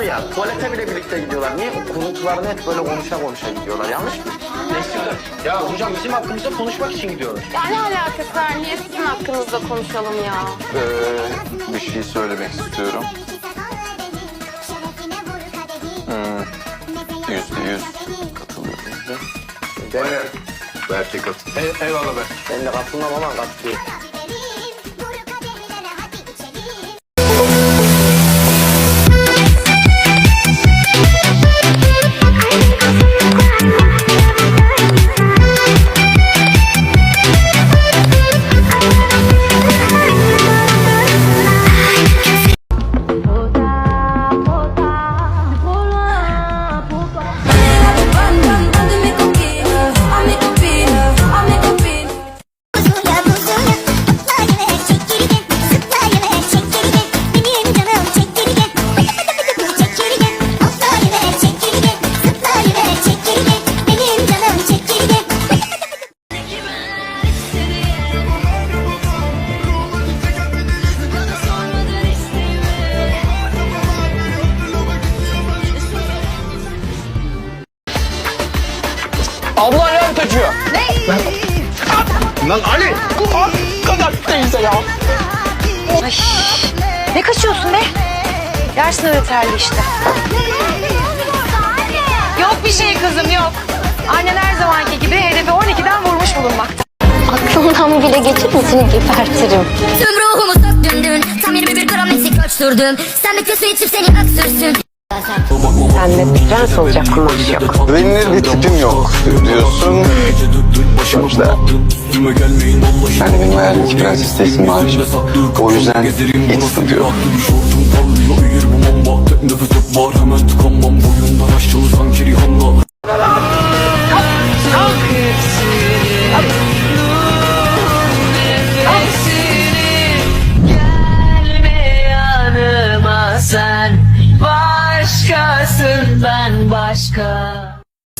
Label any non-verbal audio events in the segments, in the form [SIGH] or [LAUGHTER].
ya tuvalete bile birlikte gidiyorlar. Niye kuruntularını hep böyle konuşa konuşa gidiyorlar yanlış mı? Ya hocam bizim hakkımızda konuşmak için gidiyorlar. Ya ne alakası var? Niye sizin hakkınızda konuşalım ya? Ee, bir şey söylemek istiyorum. Hmm, Yüzde yüz katılıyorum. Ben de, Belki katıl. E, eyvallah be. ben de katılmam ama katılıyorum. Abla ayağım kaçıyor. Ne? Lan Ali! Bu kadar teyze ya. Ay, ne kaçıyorsun be? Dersin öğreterli işte. Yok bir şey kızım yok. Annen her zamanki gibi hedefi 12'den vurmuş bulunmakta. Aklımdan bile geçip seni gebertirim Tüm ruhumu söktün dün Tam 21 gram eksik ölçtürdüm Sen de su içip seni öksürsün Sende prens olacak kumaş yok. Güvenilir bir tipim yok diyorsun. Sonuçta de benim hayalimdeki prenses değilsin Maviş. O yüzden hiç tutuyor. var hemen tıkanmam boyundan aşçılı sanki Rihanna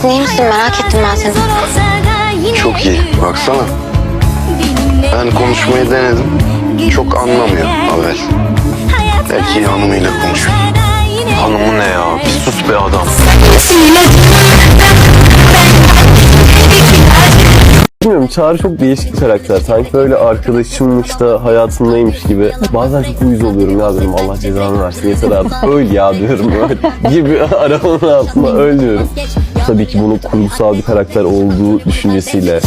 Nasılsın iyi misin merak ettim ben seni Çok iyi. Baksana. Ben konuşmayı denedim. Çok anlamıyor Avel. Belki hanımıyla konuşuyor. Hanımı ne ya? Bir sus be adam. Bilmiyorum Çağrı çok değişik bir karakter. Sanki böyle arkadaşımmış da hayatındaymış gibi. Bazen çok uyuz oluyorum ya diyorum Allah cezanı versin yeter artık öl ya diyorum [LAUGHS] böyle gibi [LAUGHS] arabanın altında öl diyorum. Tabii ki bunun kurgusal bir karakter olduğu düşüncesiyle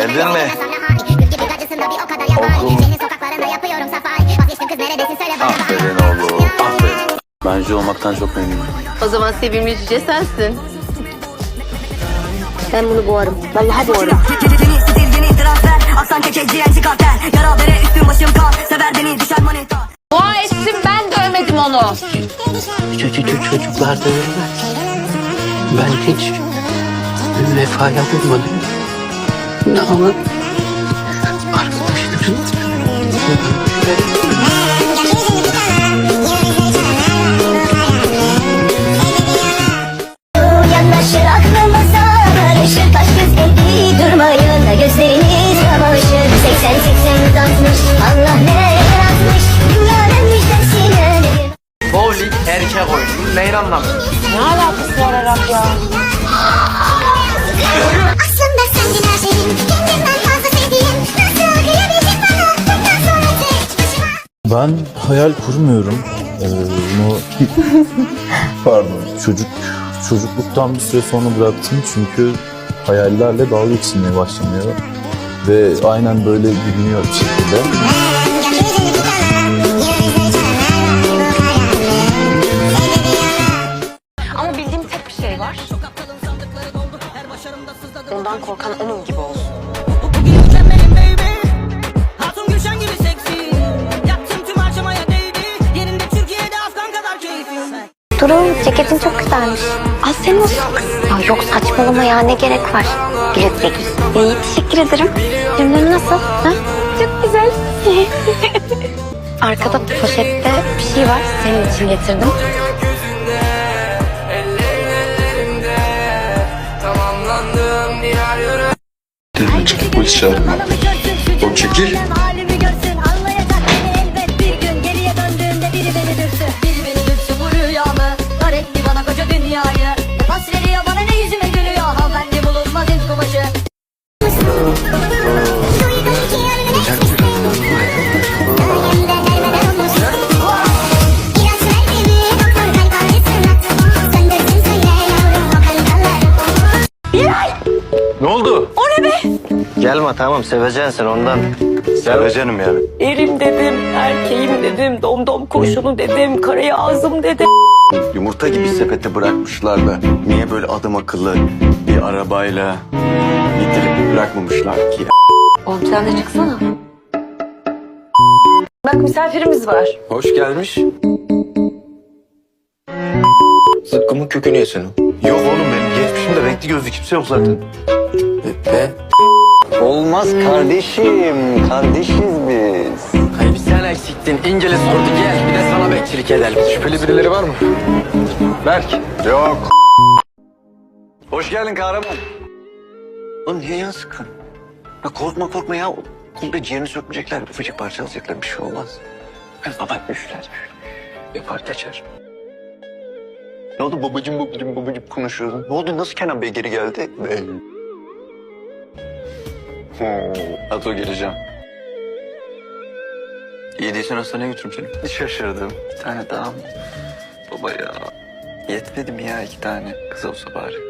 Geldin mi? Aferin oğlum. Aferin. Bence olmaktan çok memnunum. O zaman sevimli cüce sensin. Ben bunu boğarım. Vallahi boğarım. Aksan keke GNC kartel Yara bere üstüm başım kan Sever beni düşer manita Dua etsin ben dövmedim onu. Çocuk çocuklar da ölmez. Ben hiç vefaya durmadım. Ama arkadaşlarım hayal kurmuyorum. Ee, bunu [LAUGHS] pardon çocuk çocukluktan bir süre sonra bıraktım çünkü hayallerle dalga geçilmeye başlanıyor ve aynen böyle gülünüyor bir şekilde. Ama bildiğim tek bir şey var. Ondan korkan onun güzelmiş. Al senin olsun. Ya yok saçmalama ya ne gerek var. Güle giy. İyi teşekkür ederim. Ürünlerin nasıl? Ha? Çok güzel. [LAUGHS] Arkada poşette bir şey var. Senin için getirdim. Polis çağırma. O çekil. Be? Gelme tamam seveceksin sen ondan. Sevecenim yani. Erim dedim, erkeğim dedim, domdom kurşunu dedim, karaya ağzım dedim. Yumurta gibi sepete bırakmışlar da niye böyle adam akıllı bir arabayla getirip bırakmamışlar ki? Oğlum sen de çıksana. Bak misafirimiz var. Hoş gelmiş. Zıkkımın kökünü yesin o. Yok oğlum benim geçmişimde renkli gözlü kimse yok zaten. Ve Olmaz kardeşim. Kardeşiz biz. hayır sen eksiktin. İngiliz sordu gel bir de sana bekçilik edelim. Şüpheli birileri var mı? Berk. Yok. Hoş geldin kahraman. Oğlum niye yan sıkın? Ya korkma korkma ya. Komple ciğerini sökmeyecekler. Ufacık parça alacaklar. Bir şey olmaz. Ben baba düşler. Yapar geçer. Ne oldu babacım babacım babacım konuşuyordun. Ne oldu nasıl Kenan Bey geri geldi? Bey. Ato geleceğim. İyi değilsen hastaneye götürürüm seni. Şaşırdım. Bir tane daha mı? Baba ya. Yetmedi mi ya iki tane? Kız olsa bari.